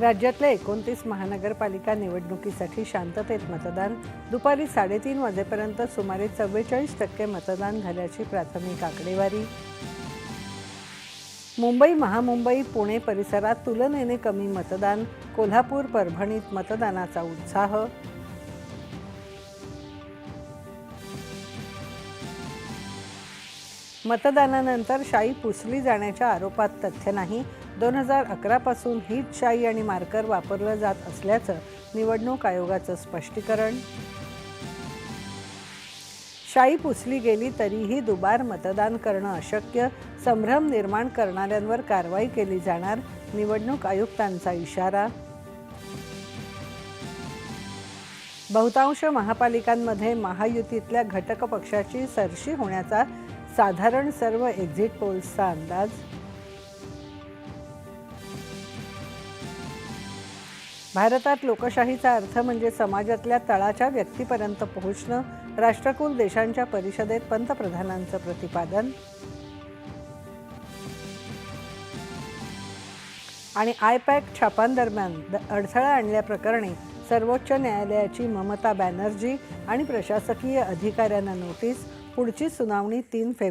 राज्यातल्या एकोणतीस महानगरपालिका निवडणुकीसाठी शांततेत मतदान. दुपारी साडेतीन वाजेपर्यंत सुमारे चव्वेचाळीस टक्के मतदान झाल्याची प्राथमिक आकडेवारी. मुंबई महामुंबई पुणे परिसरात तुलनेने कमी मतदान. कोल्हापूर परभणीत मतदानाचा उत्साह. मतदानानंतर शाई पुसली जाण्याच्या आरोपात तथ्य नाही. दोन हजार अकरापासून हीच शाई आणि मार्कर वापरलं जात असल्याचं निवडणूक आयोगाचं स्पष्टीकरण. शाई पुसली गेली तरीही दुबार मतदान करणं अशक्य. संभ्रम निर्माण करणाऱ्यांवर कारवाई केली जाणार निवडणूक आयुक्तांचा इशारा. बहुतांश महापालिकांमध्ये महायुतीतल्या घटक पक्षाची सरशी होण्याचा साधारण सर्व एक्झिट पोल्सचा अंदाज. भारतात लोकशाहीचा अर्थ म्हणजे समाजातल्या तळाच्या व्यक्तीपर्यंत पोहोचणं राष्ट्रकुल देशांच्या परिषदेत पंतप्रधानांचं प्रतिपादन. आणि आयपॅक छापांदरम्यान द- अडथळा आणल्याप्रकरणी सर्वोच्च न्यायालयाची ममता बॅनर्जी आणि प्रशासकीय अधिकाऱ्यांना नोटीस पुढची सुनावणी तीन फेब्रुवारी